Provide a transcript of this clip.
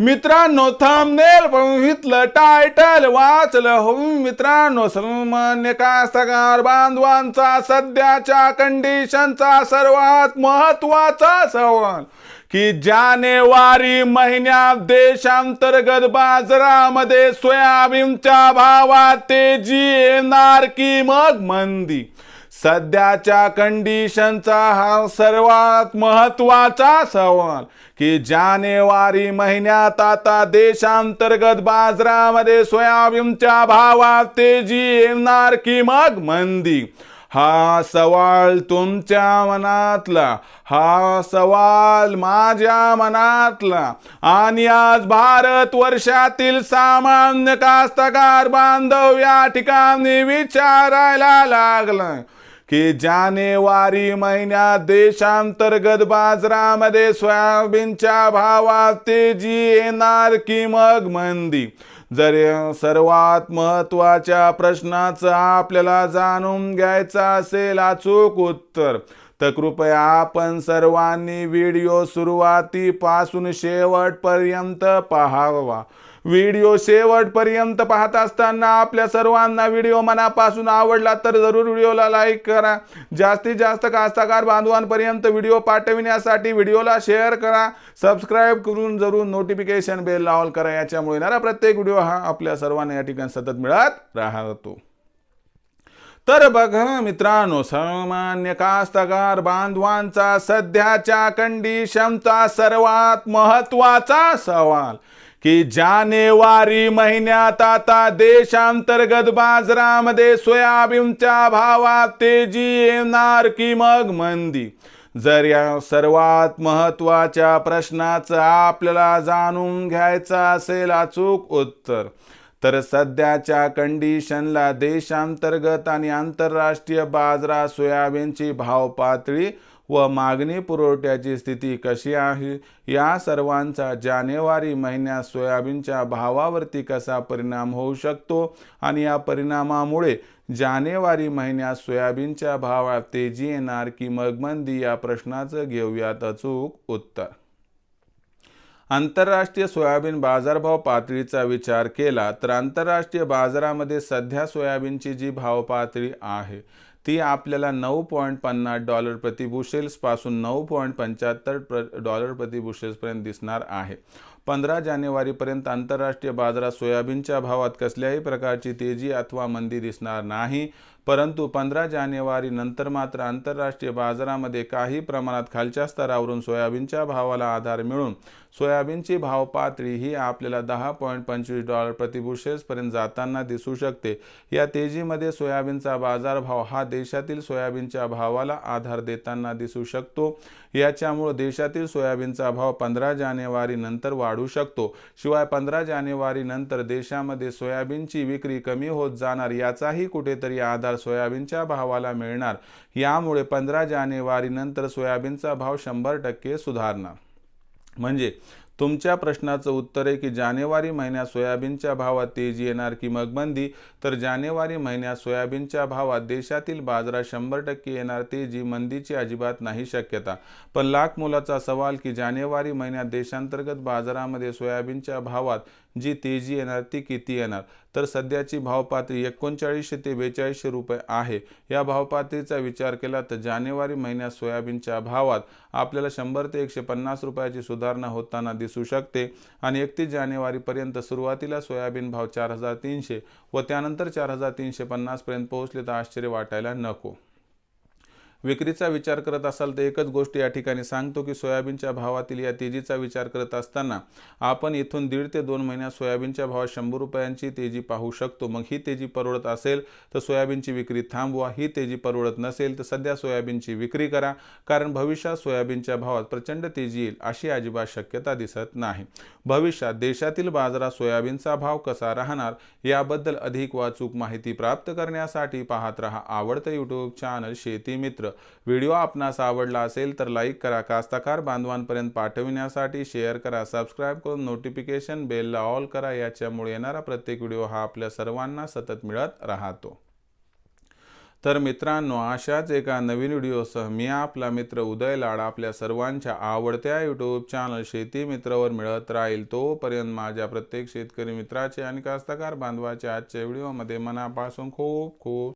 मित्रांनो थांबनेल बघितलं टायटल वाचलं हो मित्रांनो सन्मान्य कास्तकार बांधवांचा सध्याच्या कंडिशनचा सर्वात महत्त्वाचा सवाल की जानेवारी महिन्यात देशांतर्गत बाजारामध्ये सोयाबीनच्या भावात तेजी येणार की मग मंदी? सध्याच्या कंडिशनचा हा सर्वात महत्त्वाचा सवाल. की जानेवारी महिन्यात आता देशांतर्गत बाजारामध्ये सोयाबीनच्या भावात तेजी येणार की मग मंदी? हा सवाल तुमच्या मनातला हा सवाल माझ्या मनातला. आणि आज भारत वर्षातील सामान्य कास्तकार बांधव या ठिकाणी विचारायला लागला की जानेवारी महिन्यात देशांतर्गत बाजारामध्ये सोयाबीनच्या भावात तेजी येणार की मग मंदी? जर सर्वात महत्त्वाच्या प्रश्नाचं आपल्याला जाणून घ्यायचं असेल अचूक उत्तर तर कृपया आपण सर्वांनी व्हिडिओ सुरुवातीपासून शेवटपर्यंत पाहावा. व्हिडिओ शेवटपर्यंत पाहत असताना आपल्या सर्वांना व्हिडिओ मनापासून आवडला तर जरूर व्हिडिओला लाईक करा. जास्तीत जास्त कास्तकार बांधवांपर्यंत व्हिडिओ पाठविण्यासाठी व्हिडिओला शेअर करा. सबस्क्राईब करून जरूर नोटिफिकेशन बेल ऑल करा. याच्यामुळे येणारा प्रत्येक व्हिडिओ हा आपल्या सर्वांना या ठिकाणी सतत मिळत राहतो. तर बघा मित्रांनो सामान्य कास्तकार बांधवांचा सध्याच्या कंडिशनचा सर्वात महत्त्वाचा सवाल. की जानेवारी महिन्यात आता देशांतर्गत बाजारामध्ये सोयाबीनच्या भावात तेजी येणार की मग मंदी? जर या सर्वात महत्त्वाच्या प्रश्नाचं आपल्याला जाणून घ्यायचं असेल अचूक उत्तर. तर सध्याच्या कंडिशनला देशांतर्गत आणि आंतरराष्ट्रीय बाजारात सोयाबीनची भाव पातळी व मागणी पुरवठ्याची स्थिती कशी आहे या सर्वांचा जानेवारी महिन्यात सोयाबीनच्या भावावरती कसा परिणाम होऊ शकतो आणि या परिणामामुळे जानेवारी महिन्यात सोयाबीनच्या भावात तेजी येणार की मग मंदी या प्रश्नाचं घेऊयात अचूक उत्तर. आंतरराष्ट्रीय सोयाबीन बाजारभाव पातळीचा विचार केला तर आंतरराष्ट्रीय बाजारामध्ये सध्या सोयाबीनची जी भाव पातळी आहे ती आपल्याला नऊ पॉईंट पन्नास डॉलर प्रतिबुशेल्सपासून नऊ पॉईंट पंच्याहत्तर प्र डॉलर प्रतिबुशेल्सपर्यंत दिसणार आहे. पंधरा जानेवारीपर्यंत आंतरराष्ट्रीय बाजारात सोयाबीनच्या भावात कसल्याही प्रकारची तेजी अथवा मंदी दिसणार नाही. परंतु पंधरा जानेवारी नंतर मात्र आंतरराष्ट्रीय बाजारामध्ये काही प्रमाणात खालच्या स्तरावरून सोयाबीनच्या भावाला आधार मिळून सोयाबीनची भाव पातळी ही आपल्याला दहा पॉईंट पंचवीस डॉलर प्रतिबुशेल्सपर्यंत जाताना दिसू शकते. या तेजीमध्ये सोयाबीनचा बाजारभाव हा देशातील सोयाबीनच्या भावाला आधार देताना दिसू शकतो. याच्यामुळे देशातील सोयाबीनचा भाव पंधरा जानेवारी नंतर वाढू शकतो. शिवाय पंधरा जानेवारी नंतर देशामध्ये सोयाबीनची विक्री कमी होत जाणार याचाही कुठेतरी आधार सोयाबीनच्या भावाला मिळणार. यामुळे पंधरा जानेवारी नंतर सोयाबीनचा भाव शंभर टक्के सुधारणार. म्हणजे तुमच्या प्रश्नाचं उत्तर आहे की जानेवारी महिन्यात सोयाबीनच्या भावात तेजी येणार की मग मंदी तर जानेवारी महिन्यात सोयाबीनच्या भावात देशातील बाजारात शंभर टक्के येणार तेजी मंदीची अजिबात नाही शक्यता. पण लाख मुलाचा सवाल की जानेवारी महिन्यात देशांतर्गत बाजारामध्ये सोयाबीनच्या भावात जी तेजी येणार ती किती येणार? तर सध्याची भावपातळी एकोणचाळीसशे ते बेचाळीसशे रुपये आहे. या भावपातळीचा विचार केला तर जानेवारी महिन्यात सोयाबीनच्या भावात आपल्याला शंभर ते एकशे पन्नास रुपयाची सुधारणा होताना दिसू शकते आणि एकतीस जानेवारीपर्यंत सुरुवातीला सोयाबीन भाव चार हजार तीनशे व त्यानंतर चार हजार तीनशे पन्नासपर्यंत पोहोचले तर आश्चर्य वाटायला नको. विक्रीचा विचार करत असाल तर एकच गोष्ट या ठिकाणी सांगतो की सोयाबीनच्या भावातील या तेजीचा विचार करत असताना आपण इथून दीड ते दोन महिन्यात सोयाबीनच्या भावात शंभर रुपयांची तेजी पाहू शकतो. मग ही तेजी परवडत असेल तर सोयाबीनची विक्री थांबवा. ही तेजी परवडत नसेल तर सध्या सोयाबीनची विक्री करा. कारण भविष्यात सोयाबीनच्या भावात प्रचंड तेजी येईल अशी अजिबात शक्यता दिसत नाही. भविष्यात देशातील बाजारात सोयाबीनचा भाव कसा राहणार याबद्दल अधिक वाचूक माहिती प्राप्त करण्यासाठी पाहत रहा आवडतं यूट्यूब चॅनल शेती मित्र. व्हिडिओ आपणास आवडला असेल तर लाईक करा कास्तकार बांधवांपर्यंत पाठविण्यासाठी शेअर करा सबस्क्राईब करून नोटिफिकेशन बेलला ऑल करा याच्यामुळे येणारा प्रत्येक व्हिडिओ हा आपल्या सर्वांना सतत मिळत राहतो. तर मित्रांनो अशाच एका नवीन व्हिडिओसह मी आपला मित्र उदय लाड आपल्या सर्वांच्या आवडत्या यूट्यूब चॅनल शेती मित्रवर मिळत राहील. तोपर्यंत माझ्या प्रत्येक शेतकरी मित्राचे आणि कास्तकार बांधवाचे आजच्या व्हिडिओमध्ये मनापासून खूप खूप